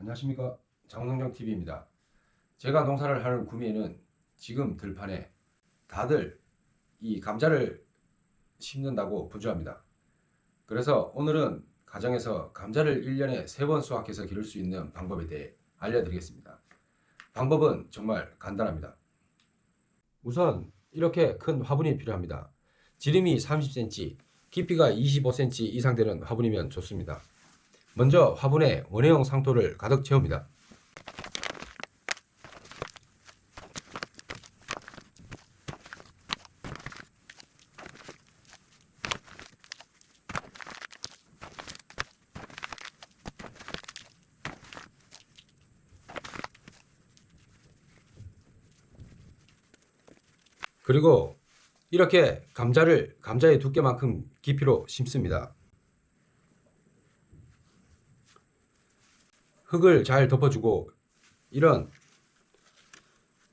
안녕하십니까 장성정TV입니다. 제가 농사를 하는 구미에는 지금 들판에 다들 이 감자를 심는다고 분주합니다. 그래서 오늘은 가정에서 감자를 1년에 3번 수확해서 기를 수 있는 방법에 대해 알려드리겠습니다. 방법은 정말 간단합니다. 우선 이렇게 큰 화분이 필요합니다. 지름이 30cm, 깊이가 25cm 이상 되는 화분이면 좋습니다. 먼저 화분에 원해용 상토를 가득 채웁니다. 그리고 이렇게 감자를 감자의 두께만큼 깊이로 심습니다. 흙을 잘 덮어주고 이런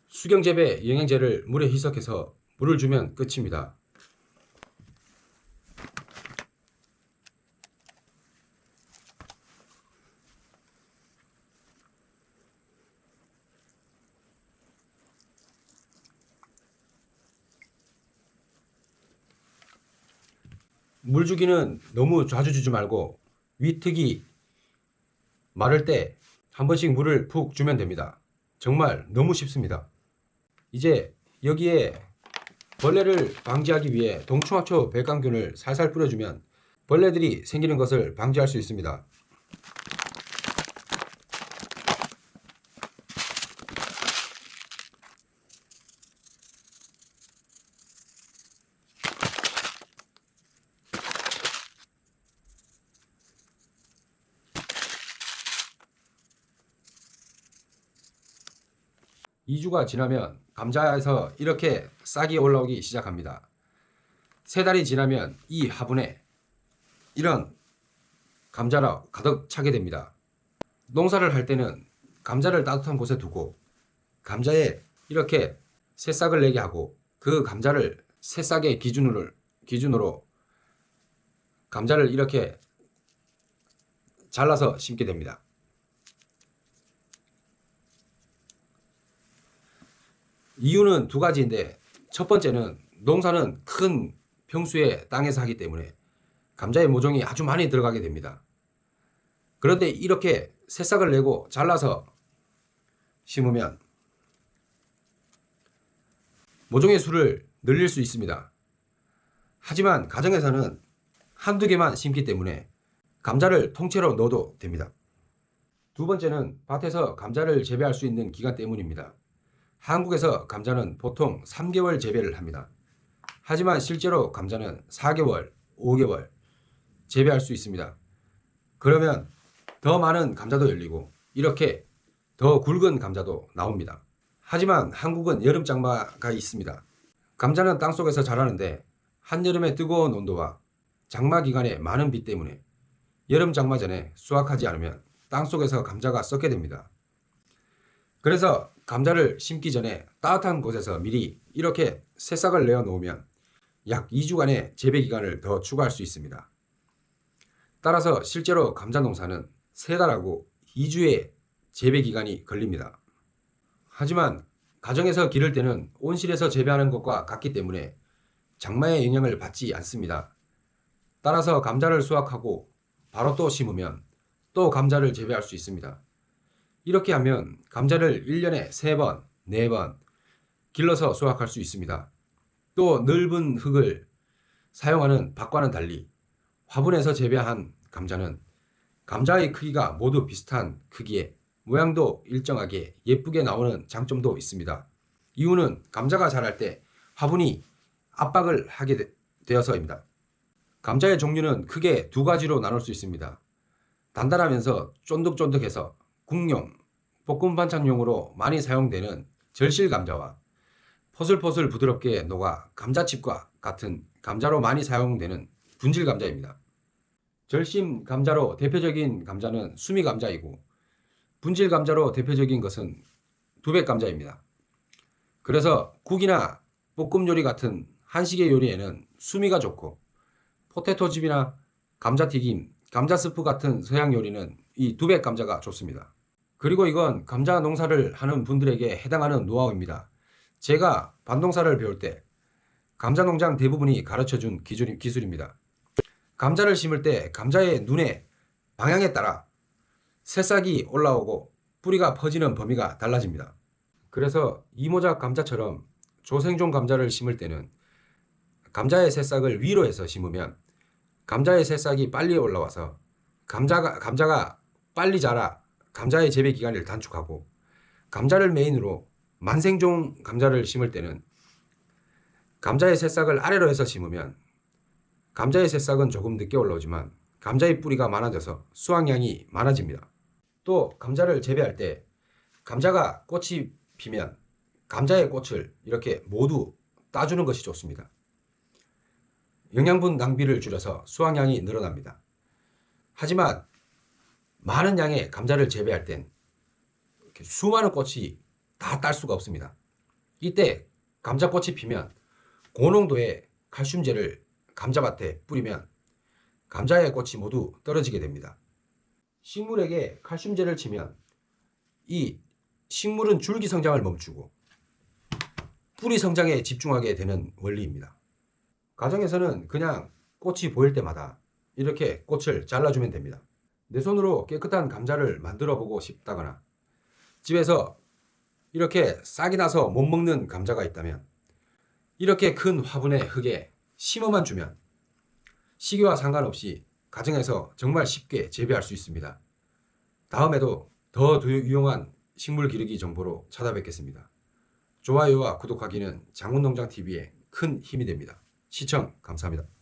수경재배 영양제를 물에 희석해서 물을 주면 끝입니다. 물 주기는 너무 자주 주지 말고 위특이 마를 때 한 번씩 물을 푹 주면 됩니다. 정말 너무 쉽습니다. 이제 여기에 벌레를 방지하기 위해 동충하초 백강균을 살살 뿌려주면 벌레들이 생기는 것을 방지할 수 있습니다. 이주가 지나면 감자에서 이렇게 싹이 올라오기 시작합니다. 세 달이 지나면 이 화분에 이런 감자가 가득 차게 됩니다. 농사를 할 때는 감자를 따뜻한 곳에 두고 감자에 이렇게 새싹을 내게 하고 그 감자를 새싹의 기준으로 기준으로 감자를 이렇게 잘라서 심게 됩니다. 이유는 두 가지인데 첫 번째는 농사는 큰 평수의 땅에서 하기 때문에 감자의 모종이 아주 많이 들어가게 됩니다. 그런데 이렇게 새싹을 내고 잘라서 심으면 모종의 수를 늘릴 수 있습니다. 하지만 가정에서는 한두 개만 심기 때문에 감자를 통째로 넣어도 됩니다. 두 번째는 밭에서 감자를 재배할 수 있는 기간 때문입니다. 한국에서 감자는 보통 3개월 재배를 합니다. 하지만 실제로 감자는 4개월, 5개월 재배할 수 있습니다. 그러면 더 많은 감자도 열리고 이렇게 더 굵은 감자도 나옵니다. 하지만 한국은 여름 장마가 있습니다. 감자는 땅속에서 자라는데 한여름의 뜨거운 온도와 장마 기간에 많은 비 때문에 여름 장마 전에 수확하지 않으면 땅속에서 감자가 썩게 됩니다. 그래서 감자를 심기 전에 따뜻한 곳에서 미리 이렇게 새싹을 내어 놓으면 약 2주간의 재배 기간을 더 추가할 수 있습니다. 따라서 실제로 감자 농사는 3달하고 2주의 재배 기간이 걸립니다. 하지만 가정에서 기를 때는 온실에서 재배하는 것과 같기 때문에 장마의 영향을 받지 않습니다. 따라서 감자를 수확하고 바로 또 심으면 또 감자를 재배할 수 있습니다. 이렇게 하면 감자를 1년에 3번, 4번 길러서 수확할 수 있습니다. 또 넓은 흙을 사용하는 밭과는 달리 화분에서 재배한 감자는 감자의 크기가 모두 비슷한 크기에 모양도 일정하게 예쁘게 나오는 장점도 있습니다. 이유는 감자가 자랄 때 화분이 압박을 하게 되- 되어서입니다. 감자의 종류는 크게 두 가지로 나눌 수 있습니다. 단단하면서 쫀득쫀득해서 국용, 볶음 반찬용으로 많이 사용되는 절실 감자와 포슬포슬 부드럽게 녹아 감자칩과 같은 감자로 많이 사용되는 분질 감자입니다. 절심 감자로 대표적인 감자는 수미 감자이고 분질 감자로 대표적인 것은 두백 감자입니다. 그래서 국이나 볶음 요리 같은 한식의 요리에는 수미가 좋고 포테토집이나 감자튀김, 감자 스프 같은 서양 요리는 이 두백 감자가 좋습니다. 그리고 이건 감자 농사를 하는 분들에게 해당하는 노하우입니다. 제가 반농사를 배울 때 감자 농장 대부분이 가르쳐 준 기술, 기술입니다. 감자를 심을 때 감자의 눈의 방향에 따라 새싹이 올라오고 뿌리가 퍼지는 범위가 달라집니다. 그래서 이모작 감자처럼 조생종 감자를 심을 때는 감자의 새싹을 위로 해서 심으면 감자의 새싹이 빨리 올라와서 감자가 감자가 빨리 자라 감자의 재배 기간을 단축하고 감자를 메인으로 만생종 감자를 심을 때는 감자의 새싹을 아래로 해서 심으면 감자의 새싹은 조금 늦게 올라오지만 감자의 뿌리가 많아져서 수확량이 많아집니다. 또 감자를 재배할 때 감자가 꽃이 피면 감자의 꽃을 이렇게 모두 따주는 것이 좋습니다. 영양분 낭비를 줄여서 수확량이 늘어납니다. 하지만 많은 양의 감자를 재배할 땐 수많은 꽃이 다 딸 수가 없습니다. 이때 감자꽃이 피면 고농도의 칼슘제를 감자밭에 뿌리면 감자의 꽃이 모두 떨어지게 됩니다. 식물에게 칼슘제를 치면 이 식물은 줄기 성장을 멈추고 뿌리 성장에 집중하게 되는 원리입니다. 가정에서는 그냥 꽃이 보일 때마다 이렇게 꽃을 잘라주면 됩니다. 내 손으로 깨끗한 감자를 만들어 보고 싶다거나 집에서 이렇게 싹이 나서 못 먹는 감자가 있다면 이렇게 큰 화분의 흙에 심어만 주면 시기와 상관없이 가정에서 정말 쉽게 재배할 수 있습니다. 다음에도 더 유용한 식물 기르기 정보로 찾아뵙겠습니다. 좋아요와 구독하기는 장훈농장TV에 큰 힘이 됩니다. 시청 감사합니다.